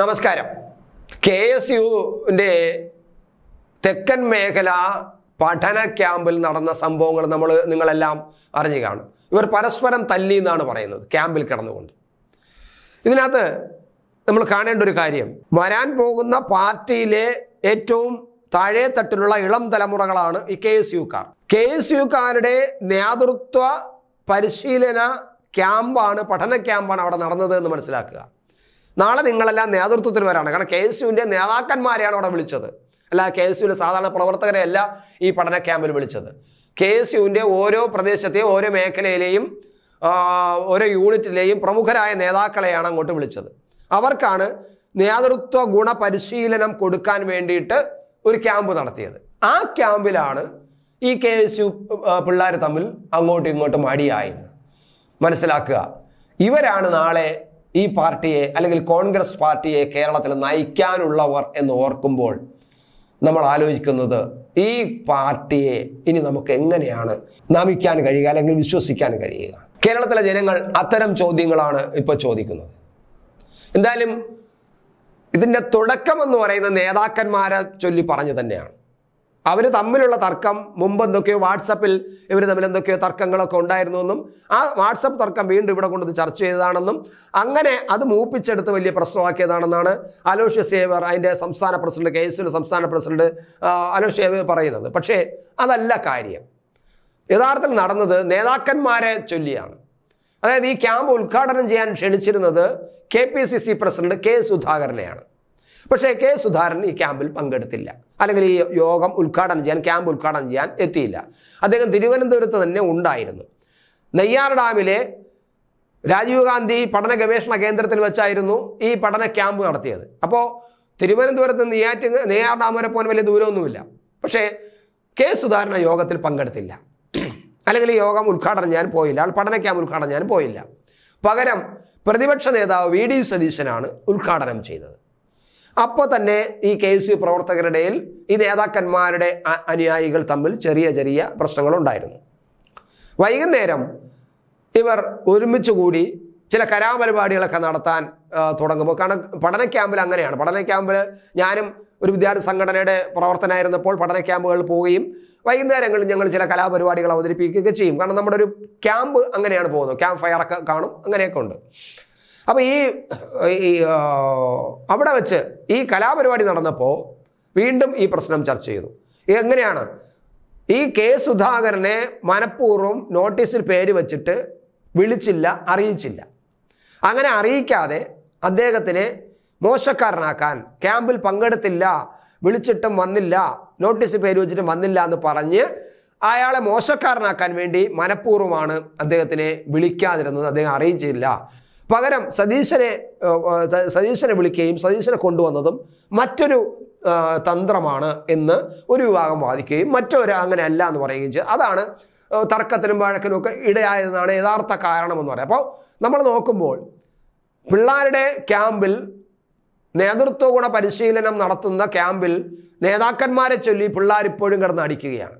നമസ്കാരം. K S യുവിന്റെ തെക്കൻ മേഖല പഠന ക്യാമ്പിൽ നടന്ന സംഭവങ്ങൾ നമ്മൾ നിങ്ങളെല്ലാം അറിഞ്ഞു കാണും ഇവർ പരസ്പരം തല്ലി എന്നാണ് പറയുന്നത് ക്യാമ്പിൽ കിടന്നുകൊണ്ട്. ഇതിനകത്ത് നമ്മൾ കാണേണ്ട ഒരു കാര്യം വരാൻ പോകുന്ന പാർട്ടിയിലെ ഏറ്റവും താഴെ തട്ടിലുള്ള ഇളം തലമുറകളാണ് ഈ കെ എസ് യുക്കാർ കെ എസ് യുക്കാരുടെ നേതൃത്വ പരിശീലന ക്യാമ്പാണ് പഠന ക്യാമ്പാണ് അവിടെ നടന്നത് എന്ന് മനസ്സിലാക്കുക. നാളെ നിങ്ങളെല്ലാം നേതൃത്വത്തിൽ വരാണ് കാരണം കെ എസ് യുവിന്റെ നേതാക്കന്മാരെയാണ് അവിടെ വിളിച്ചത്. അല്ല കെ എസ് യുവിന്റെ സാധാരണ പ്രവർത്തകരെ അല്ല ഈ പഠന ക്യാമ്പിൽ വിളിച്ചത്. കെ എസ് യുവിന്റെ ഓരോ പ്രദേശത്തെയും ഓരോ മേഖലയിലെയും ഓരോ യൂണിറ്റിലെയും പ്രമുഖരായ നേതാക്കളെയാണ് അങ്ങോട്ട് വിളിച്ചത്. അവർക്കാണ് നേതൃത്വ ഗുണ പരിശീലനം കൊടുക്കാൻ വേണ്ടിയിട്ട് ഒരു ക്യാമ്പ് നടത്തിയത്. ആ ക്യാമ്പിലാണ് ഈ കെ എസ് യു പിള്ളേർ തമ്മിൽ അങ്ങോട്ടും ഇങ്ങോട്ടും അടിയായത്. മനസ്സിലാക്കുക. ഇവരാണ് നാളെ ഈ പാർട്ടിയെ അല്ലെങ്കിൽ കോൺഗ്രസ് പാർട്ടിയെ കേരളത്തിൽ നയിക്കാനുള്ളവർ എന്ന് ഓർക്കുമ്പോൾ നമ്മൾ ആലോചിക്കുന്നത് ഈ പാർട്ടിയെ ഇനി നമുക്ക് എങ്ങനെയാണ് നമിക്കാൻ കഴിയുക അല്ലെങ്കിൽ വിശ്വസിക്കാൻ കഴിയുക? കേരളത്തിലെ ജനങ്ങൾ അത്തരം ചോദ്യങ്ങളാണ് ഇപ്പോൾ ചോദിക്കുന്നത്. എന്തായാലും ഇതിന്റെ തുടക്കം എന്ന് പറയുന്ന നേതാക്കന്മാരെ ചൊല്ലി പറഞ്ഞു തന്നെയാണ്. അവർ തമ്മിലുള്ള തർക്കം മുമ്പ് എന്തൊക്കെയോ വാട്സപ്പിൽ ഇവർ തമ്മിൽ എന്തൊക്കെയോ തർക്കങ്ങളൊക്കെ ഉണ്ടായിരുന്നു എന്നും ആ വാട്സപ്പ് തർക്കം വീണ്ടും ഇവിടെ കൊണ്ടുവന്ന് ചർച്ച ചെയ്തതാണെന്നും അങ്ങനെ അത് മൂപ്പിച്ചെടുത്ത് വലിയ പ്രശ്നമാക്കിയതാണെന്നാണ് അലോഷ്യ സേവർ അതിന്റെ സംസ്ഥാന പ്രസിഡന്റ് കെ എസ് സംസ്ഥാന പ്രസിഡന്റ് അലോഷ്യ പറയുന്നത്. പക്ഷേ അതല്ല കാര്യം. യഥാർത്ഥത്തിൽ നടന്നത് നേതാക്കന്മാരെ ചൊല്ലിയാണ്. അതായത് ഈ ക്യാമ്പ് ഉദ്ഘാടനം ചെയ്യാൻ ക്ഷണിച്ചിരുന്നത് K P C C president K സുധാകരനെയാണ്. പക്ഷേ കെ സുധാകരൻ ഈ ക്യാമ്പിൽ പങ്കെടുത്തില്ല. അല്ലെങ്കിൽ ഈ യോഗം ഉദ്ഘാടനം ചെയ്യാൻ ക്യാമ്പ് ഉദ്ഘാടനം ചെയ്യാൻ എത്തിയില്ല. അദ്ദേഹം തിരുവനന്തപുരത്ത് തന്നെ ഉണ്ടായിരുന്നു. നെയ്യാർ ഡാമിലെ രാജീവ് ഗാന്ധി പഠന ഗവേഷണ കേന്ദ്രത്തിൽ വെച്ചായിരുന്നു ഈ പഠന ക്യാമ്പ് നടത്തിയത്. അപ്പോൾ തിരുവനന്തപുരത്ത് നെയ്യാറ്റ് നെയ്യാർ ഡാം വരെ പോകാൻ വലിയ ദൂരമൊന്നുമില്ല. പക്ഷേ കെ സുധാകരൻ യോഗത്തിൽ പങ്കെടുത്തില്ല. അല്ലെങ്കിൽ യോഗം ഉദ്ഘാടനം ഞാൻ പോയില്ല. പഠന ക്യാമ്പ് ഉദ്ഘാടനം ഞാൻ പോയില്ല. പകരം പ്രതിപക്ഷ നേതാവ് വി ഡി സതീശനാണ് ഉദ്ഘാടനം ചെയ്തത്. അപ്പോൾ തന്നെ ഈ കെ എസ് യു പ്രവർത്തകരുടെ ഈ നേതാക്കന്മാരുടെ അനുയായികൾ തമ്മിൽ ചെറിയ ചെറിയ പ്രശ്നങ്ങളുണ്ടായിരുന്നു. വൈകുന്നേരം ഇവർ ഒരുമിച്ച് കൂടി ചില കലാപരിപാടികളൊക്കെ നടത്താൻ തുടങ്ങുമ്പോൾ കാരണം പഠന ക്യാമ്പിൽ അങ്ങനെയാണ്. പഠന ക്യാമ്പിൽ ഞാനും ഒരു വിദ്യാർത്ഥി സംഘടനയുടെ പ്രവർത്തനമായിരുന്നപ്പോൾ പഠന ക്യാമ്പുകളിൽ പോവുകയും വൈകുന്നേരങ്ങളിൽ ഞങ്ങൾ ചില കലാപരിപാടികൾ അവതരിപ്പിക്കുകയൊക്കെ ചെയ്യും. കാരണം നമ്മുടെ ഒരു ക്യാമ്പ് അങ്ങനെയാണ് പോകുന്നത്. ക്യാമ്പ് ഫയറൊക്കെ കാണും അങ്ങനെയൊക്കെ ഉണ്ട്. അപ്പോൾ ഈ അവിടെ വെച്ച് ഈ കലാപരിപാടി നടന്നപ്പോൾ വീണ്ടും ഈ പ്രശ്നം ചർച്ച ചെയ്തു. എങ്ങനെയാണ്? ഈ കെ സുധാകരനെ മനഃപൂർവം നോട്ടീസിൽ പേര് വെച്ചിട്ട് വിളിച്ചില്ല അറിയിച്ചില്ല. അങ്ങനെ അറിയിക്കാതെ അദ്ദേഹത്തിനെ മോശക്കാരനാക്കാൻ ക്യാമ്പിൽ പങ്കെടുത്തില്ല വിളിച്ചിട്ടും വന്നില്ല നോട്ടീസ് പേര് വെച്ചിട്ടും വന്നില്ല എന്ന് പറഞ്ഞ് അയാളെ മോശക്കാരനാക്കാൻ വേണ്ടി മനഃപൂർവമാണ് അദ്ദേഹത്തിനെ വിളിക്കാതിരുന്നത് അദ്ദേഹം അറിയിച്ചില്ല. പകരം സതീശനെ സതീശനെ വിളിക്കുകയും സതീശനെ കൊണ്ടുവന്നതും മറ്റൊരു തന്ത്രമാണ് എന്ന് ഒരു വിഭാഗം വാദിക്കുകയും മറ്റൊരു അങ്ങനെ അല്ല എന്ന് പറയുകയും ചെയ്തു. അതാണ് തർക്കത്തിനും വഴക്കിനും ഒക്കെ ഇടയായതെന്നാണ് യഥാർത്ഥ കാരണം എന്ന് പറയുന്നത്. അപ്പോൾ നമ്മൾ നോക്കുമ്പോൾ പിള്ളേരുടെ ക്യാമ്പിൽ നേതൃത്വ ഗുണ പരിശീലനം നടത്തുന്ന ക്യാമ്പിൽ നേതാക്കന്മാരെ ചൊല്ലി പിള്ളേർ ഇപ്പോഴും കിടന്ന് അടിക്കുകയാണ്.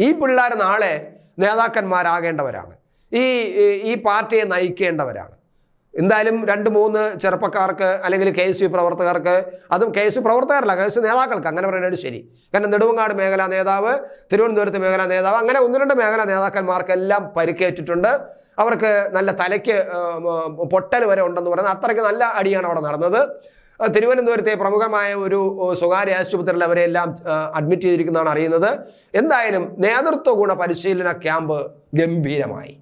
ഈ പിള്ളേർ നാളെ നേതാക്കന്മാരാകേണ്ടവരാണ്. ഈ- ഈ പാർട്ടിയെ നയിക്കേണ്ടവരാണ്. എന്തായാലും രണ്ട് മൂന്ന് ചെറുപ്പക്കാർക്ക് അല്ലെങ്കിൽ കെ എസ് യു പ്രവർത്തകർക്ക് അതും കെ എസ് യു പ്രവർത്തകരല്ല കെ എസ് യു നേതാക്കൾക്ക് അങ്ങനെ പറയുന്നത് ശരി. കാരണം നെടുവങ്ങാട് മേഖലാ നേതാവ് തിരുവനന്തപുരത്ത് മേഖലാ നേതാവ് അങ്ങനെ ഒന്ന് രണ്ട് മേഖലാ നേതാക്കന്മാർക്കെല്ലാം പരിക്കേറ്റിട്ടുണ്ട്. അവർക്ക് നല്ല തലയ്ക്ക് പൊട്ടൽ വരെ ഉണ്ടെന്ന് പറയുന്നത് അത്രയ്ക്ക് നല്ല അടിയാണ് അവിടെ നടന്നത്. തിരുവനന്തപുരത്തെ പ്രമുഖമായ ഒരു സ്വകാര്യ ആശുപത്രിയിൽ അവരെല്ലാം അഡ്മിറ്റ് ചെയ്തിരിക്കുന്നതാണ് അറിയുന്നത്. എന്തായാലും നേതൃത്വ ഗുണ പരിശീലന ക്യാമ്പ് ഗംഭീരമായി.